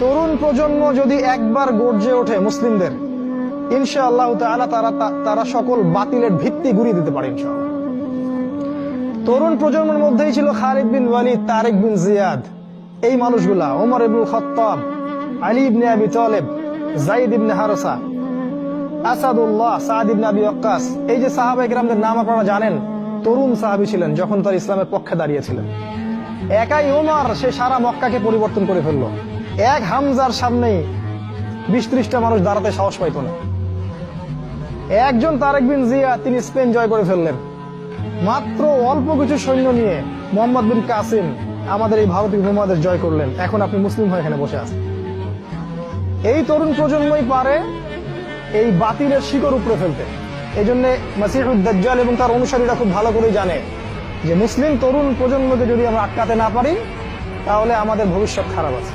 তরুণ প্রজন্ম যদি একবার গর্জে ওঠে মুসলিমদের ইনশা আল্লাহ তারা তারা সকল বাতিলের ভিত্তি গুড়িয়ে দিতে পারে ইনশাআল্লাহ। তরুণ প্রজন্মের মধ্যেই ছিল খালিদ বিন ওয়ালিদ, তারেক বিন জিয়াদ, এই মানুষগুলা, ওমর ইবনুল খত্তাব, আলী ইবনে তালেব জাইদ ইবনে হারসা, আসাদুল্লাহ, সাদ ইবনে আবি ওয়াক্কাস, এই যে সাহাবা ইকরামদের নাম আপনারা জানেন, তরুণ সাহাবী ছিলেন যখন তার ইসলামের পক্ষে দাঁড়িয়েছিলেন। একাই ওমর, সে সারা মক্কাকে পরিবর্তন করে ফেলল। এক হামজার সামনেই বিশ ত্রিশটা মানুষ দাঁড়াতে সাহস পাইত না। একজন তারেক বিন জিয়া, তিনি স্পেন জয় করে ফেললেন। মাত্র অল্প কিছু সৈন্য নিয়ে মোহাম্মদ বিন কাসিম আমাদের এই ভারতীয় উপমহাদেশ জয় করলেন। এখন আপনি মুসলিম হয়ে এখানে বসে আছেন। এই তরুণ প্রজন্মই পারে এই বাতিলের শিকড় উপরে ফেলতে। এই জন্য মাসিহুদ্দাল এবং তার অনুসারীরা খুব ভালো করেই জানে যে মুসলিম তরুণ প্রজন্মকে যদি আমরা আটকাতে না পারি, তাহলে আমাদের ভবিষ্যৎ খারাপ আছে।